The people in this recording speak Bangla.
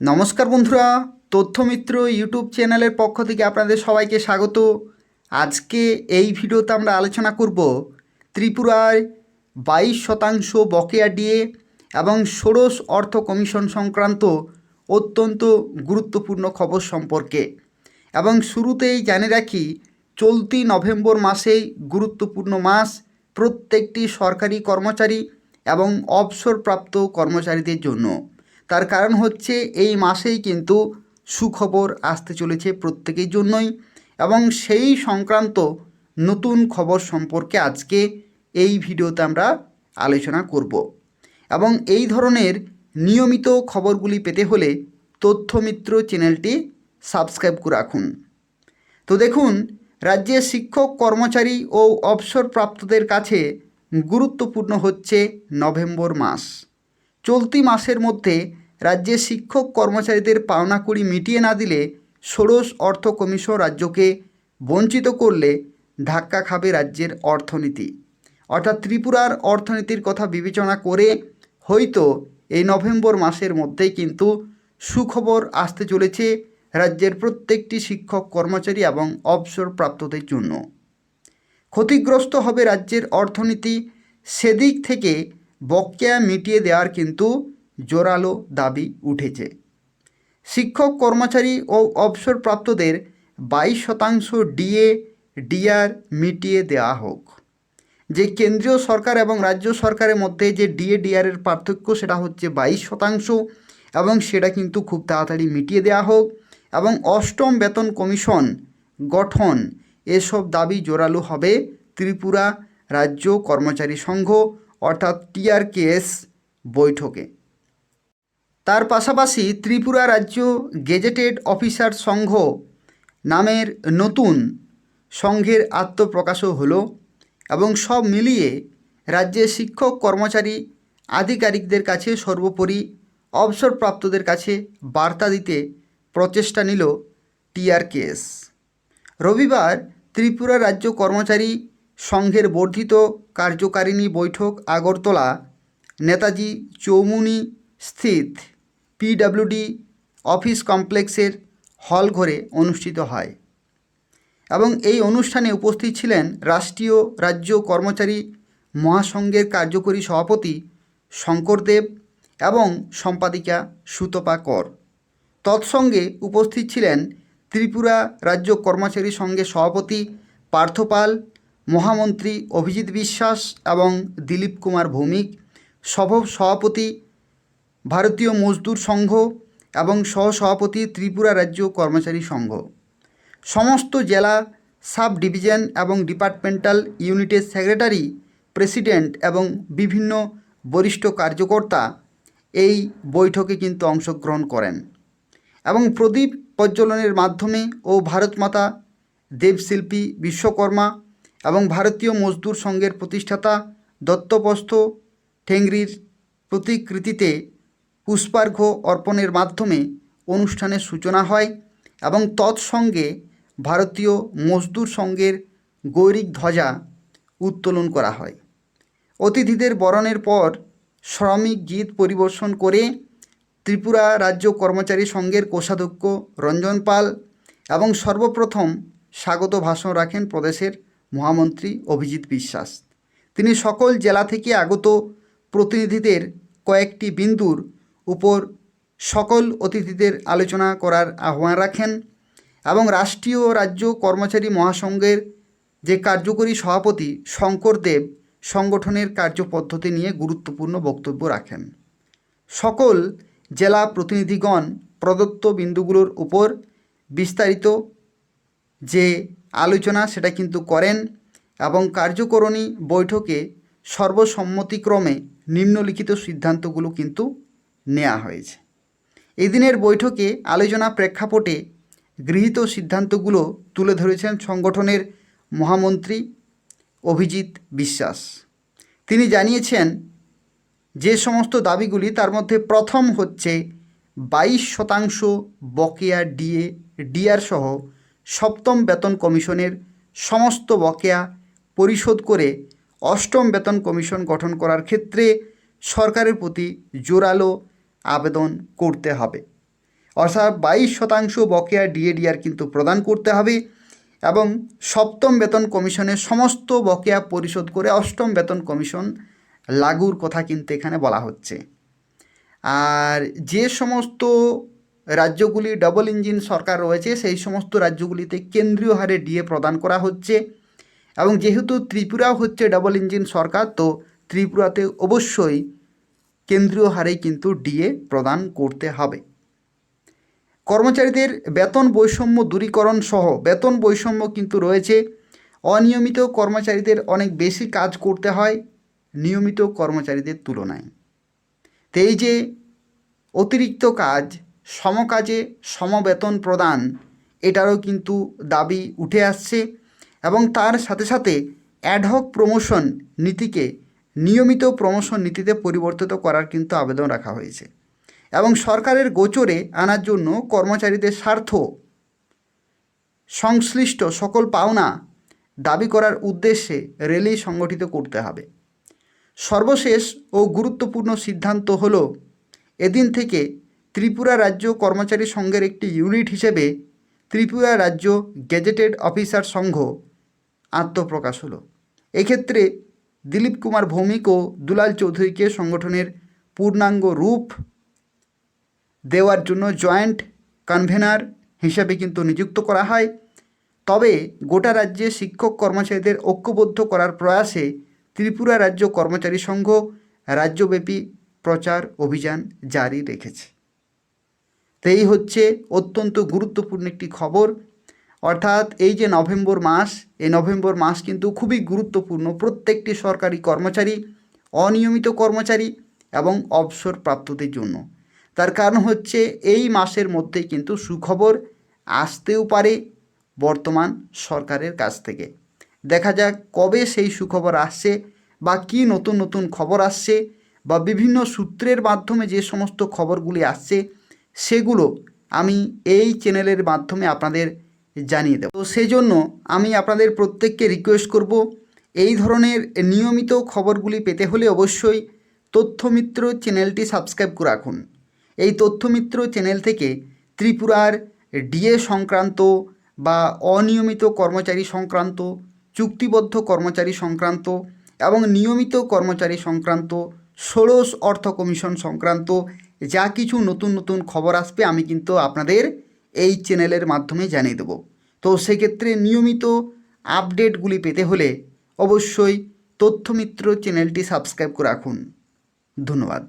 নমস্কার বন্ধুরা, তথ্যমিত্র ইউটিউব চ্যানেলের পক্ষ থেকে আপনাদের সবাইকে স্বাগত। আজকে এই ভিডিওতে আমরা আলোচনা করব ত্রিপুরায় বাইশ শতাংশ বকেয়া ডিএ এবং ষোড়শ অর্থ কমিশন সংক্রান্ত অত্যন্ত গুরুত্বপূর্ণ খবর সম্পর্কে। এবং শুরুতেই জানে রাখি, চলতি নভেম্বর মাসেই গুরুত্বপূর্ণ মাস প্রত্যেকটি সরকারি কর্মচারী এবং অবসরপ্রাপ্ত কর্মচারীদের জন্য। তার কারণ হচ্ছে এই মাসেই কিন্তু সুখবর আসতে চলেছে প্রত্যেকের জন্যই এবং সেই সংক্রান্ত নতুন খবর সম্পর্কে আজকে এই ভিডিওতে আমরা আলোচনা করব এবং এই ধরনের নিয়মিত খবরগুলি পেতে হলে তথ্যমিত্র চ্যানেলটি সাবস্ক্রাইব করে রাখুন। তো দেখুন, রাজ্যের শিক্ষক, কর্মচারী ও অবসরপ্রাপ্তদের কাছে গুরুত্বপূর্ণ হচ্ছে নভেম্বর মাস। চলতি মাসের মধ্যে রাজ্যে শিক্ষক কর্মচারীদের পাওনা করি মিটিয়ে না দিলে ষোড়শ অর্থ কমিশন রাজ্যকে বঞ্চিত করলে ধাক্কা খাবে রাজ্যের অর্থনীতি। অর্থাৎ ত্রিপুরার অর্থনীতির কথা বিবেচনা করে হয়তো এই নভেম্বর মাসের মধ্যেই কিন্তু সুখবর আসতে চলেছে রাজ্যের প্রত্যেকটি শিক্ষক কর্মচারী এবং অবসরপ্রাপ্তদের জন্য। ক্ষতিগ্রস্ত হবে রাজ্যের অর্থনীতি সেদিক থেকে বকেয়া মিটিয়ে দেওয়ার কিন্তু জোরালো দাবি উঠেছে। শিক্ষক, কর্মচারী ও অবসরপ্রাপ্তদের বাইশ শতাংশ ডিএ, ডিআর মিটিয়ে দেওয়া হোক। যে কেন্দ্রীয় সরকার এবং রাজ্য সরকারের মধ্যে যে ডিএ ডিআরের পার্থক্য, সেটা হচ্ছে বাইশ শতাংশ এবং সেটা কিন্তু খুব তাড়াতাড়ি মিটিয়ে দেওয়া হোক এবং অষ্টম বেতন কমিশন গঠন, এসব দাবি জোরালো হবে ত্রিপুরা রাজ্য কর্মচারী সংঘ অর্থাৎ টিআরকেএস বৈঠকে। তার পাশাপাশি ত্রিপুরা রাজ্য গেজেটেড অফিসার সংঘ নামের নতুন সংঘের আত্মপ্রকাশও হলো এবং সব মিলিয়ে রাজ্যের শিক্ষক, কর্মচারী, আধিকারিকদের কাছে সর্বোপরি অবসরপ্রাপ্তদের কাছে বার্তা দিতে প্রচেষ্টা নিল টিআরকেএস। রবিবার ত্রিপুরা রাজ্য কর্মচারী সংঘের বর্ধিত কার্যকারিণী বৈঠক আগরতলা, নেতাজি চৌমুনি স্থিত পিডব্লিউডি অফিস কমপ্লেক্সের হল ঘরে অনুষ্ঠিত হয় এবং এই অনুষ্ঠানে উপস্থিত ছিলেন রাষ্ট্রীয় রাজ্য কর্মচারী মহাসংঘের কার্যকরী সভাপতি শঙ্করদেব এবং সম্পাদিকা সুতপা কর। তৎসঙ্গে উপস্থিত ছিলেন ত্রিপুরা রাজ্য কর্মচারী সংঘের সভাপতি পার্থপাল মহামন্ত্রী অভিজিৎ বিশ্বাস এবং দিলীপ কুমার ভৌমিক সভ সভাপতি ভারতীয় মজদুর সংঘ এবং সহসভাপতি ত্রিপুরা রাজ্য কর্মচারী সংঘ। সমস্ত জেলা সাব ডিভিশন এবং ডিপার্টমেন্টাল ইউনিটের সেক্রেটারি, প্রেসিডেন্ট এবং বিভিন্ন বরিষ্ঠ কার্যকর্তা এই বৈঠকে কিন্তু অংশগ্রহণ করেন এবং প্রদীপ প্রজ্বলনের মাধ্যমে ও ভারতমাতা দেবশিল্পী বিশ্বকর্মা এবং ভারতীয় মজদুর সংঘের প্রতিষ্ঠাতা দত্তপ্রস্থ ঠেংরির প্রতিকৃতিতে পুষ্পার্ঘ্য অর্পণের মাধ্যমে অনুষ্ঠানের সূচনা হয় এবং তৎসঙ্গে ভারতীয় মজদুর সংঘের গৈরিক ধ্বজা উত্তোলন করা হয়। অতিথিদের বরণের পর শ্রমিক গীত পরিবেশন করে ত্রিপুরা রাজ্য কর্মচারী সংঘের কোষাধ্যক্ষ রঞ্জন পাল এবং সর্বপ্রথম স্বাগত ভাষণ রাখেন প্রদেশের মহামন্ত্রী অভিজিৎ বিশ্বাস। তিনি সকল জেলা থেকে আগত প্রতিনিধিদের কয়েকটি বিন্দুর উপর সকল অতিথিদের আলোচনা করার আহ্বান রাখেন এবং রাষ্ট্রীয় রাজ্য কর্মচারী মহাসংঘের যে কার্যকরী সভাপতি শঙ্কর দেব সংগঠনের কার্যপদ্ধতি নিয়ে গুরুত্বপূর্ণ বক্তব্য রাখেন। সকল জেলা প্রতিনিধিগণ প্রদত্ত বিন্দুগুলোর উপর বিস্তারিত যে আলোচনা সেটা কিন্তু করেন এবং কার্যকরণী বৈঠকে সর্বসম্মতিক্রমে নিম্নলিখিত সিদ্ধান্তগুলো কিন্তু নেওয়া হয়েছে। এদিনের বৈঠকে আলোচনা প্রেক্ষাপটে গৃহীত সিদ্ধান্তগুলো তুলে ধরেছেন সংগঠনের মহামন্ত্রী অভিজিৎ বিশ্বাস। তিনি জানিয়েছেন, যে সমস্ত দাবিগুলি তার মধ্যে প্রথম হচ্ছে বাইশ শতাংশ বকেয়া ডিএ, ডিআর সহ সপ্তম বেতন কমিশনের সমস্ত বকেয়া পরিশোধ করে অষ্টম বেতন কমিশন গঠন করার ক্ষেত্রে সরকারের প্রতি জোরালো আবেদন করতে হবে। অর্থাৎ বাইশ শতাংশ বকেয়া ডিএডিআর কিন্তু প্রদান করতে হবে এবং সপ্তম বেতন কমিশনের সমস্ত বকেয়া পরিশোধ করে অষ্টম বেতন কমিশন লাগুর কথা কিন্তু এখানে বলা হচ্ছে। আর যে সমস্ত রাজ্যগুলি ডবল ইঞ্জিন সরকার রয়েছে, সেই সমস্ত রাজ্যগুলিতে কেন্দ্রীয় হারে ডিএ প্রদান করা হচ্ছে। এবং যেহেতু ত্রিপুরাও হচ্ছে ডবল ইঞ্জিন সরকার, তো ত্রিপুরাতে অবশ্যই কেন্দ্রীয় হারে কিন্তু ডিএ প্রদান করতে হবে। কর্মচারীদের বেতন বৈষম্য দূরীকরণ সহ বেতন বৈষম্য কিন্তু রয়েছে। অনিয়মিত কর্মচারীদের অনেক বেশি কাজ করতে হয় নিয়মিত কর্মচারীদের তুলনায়। তো এই যে অতিরিক্ত কাজ সমকাজে সমবেতন প্রদান, এটারও কিন্তু দাবি উঠে আসছে এবং তার সাথে সাথে অ্যাডহক প্রমোশন নীতিকে নিয়মিত প্রমোশন নীতিতে পরিবর্তিত করার কিন্তু আবেদন রাখা হয়েছে এবং সরকারের গোচরে আনার জন্য কর্মচারীদের স্বার্থ সংশ্লিষ্ট সকল পাওনা দাবি করার উদ্দেশ্যে র্যালি সংগঠিত করতে হবে। সর্বশেষ ও গুরুত্বপূর্ণ সিদ্ধান্ত হল, এদিন থেকে ত্রিপুরা রাজ্য কর্মচারী সংঘের একটি ইউনিট হিসেবে ত্রিপুরা রাজ্য গেজেটেড অফিসার সংঘ আত্মপ্রকাশ হলো। এক্ষেত্রে দিলীপ কুমার ভৌমিক ও দুলাল চৌধুরীকে সংগঠনের পূর্ণাঙ্গ রূপ দেওয়ার জন্য জয়েন্ট কনভেনার হিসেবে কিন্তু নিযুক্ত করা হয়। তবে গোটা রাজ্যে শিক্ষক কর্মচারীদের ঐক্যবদ্ধ করার প্রয়াসে ত্রিপুরা রাজ্য কর্মচারী সংঘ রাজ্যব্যাপী প্রচার অভিযান জারি রেখেছে। তো এই হচ্ছে অত্যন্ত গুরুত্বপূর্ণ একটি খবর। অর্থাৎ এই যে নভেম্বর মাস, এই নভেম্বর মাস কিন্তু খুবই গুরুত্বপূর্ণ। প্রত্যেকটি সরকারি কর্মচারী, অনিয়মিত কর্মচারী এবং অবসর প্রাপ্তদের জন্য। তার কারণ হচ্ছে এই মাসের মধ্যে কিন্তু সুখবর আসতেও পারে বর্তমান সরকারের কাছ থেকে। দেখা যাক কবে সেই সুখবর আসছে বা কি নতুন নতুন খবর আসছে বা বিভিন্ন সূত্রের মাধ্যমে যে সমস্ত খবরগুলি আসছে সেগুলো আমি এই চ্যানেলের মাধ্যমে আপনাদের জানিয়ে দেব। তো সেই জন্য আমি আপনাদের প্রত্যেককে রিকোয়েস্ট করব, এই ধরনের নিয়মিত খবরগুলি পেতে হলে অবশ্যই তথ্যমিত্র চ্যানেলটি সাবস্ক্রাইব করে রাখুন। এই তথ্যমিত্র চ্যানেল থেকে ত্রিপুরার ডিএ সংক্রান্ত বা অনিয়মিত কর্মচারী সংক্রান্ত, চুক্তিবদ্ধ কর্মচারী সংক্রান্ত এবং নিয়মিত কর্মচারী সংক্রান্ত, ষোড়শ অর্থ কমিশন সংক্রান্ত যা কিছু নতুন নতুন খবর আসবে আমি কিন্তু আপনাদের এই চ্যানেলের মাধ্যমে জানিয়ে দেবো। তো সেক্ষেত্রে নিয়মিত আপডেটগুলি পেতে হলে অবশ্যই তথ্যমিত্র চ্যানেলটি সাবস্ক্রাইব করে রাখুন। ধন্যবাদ।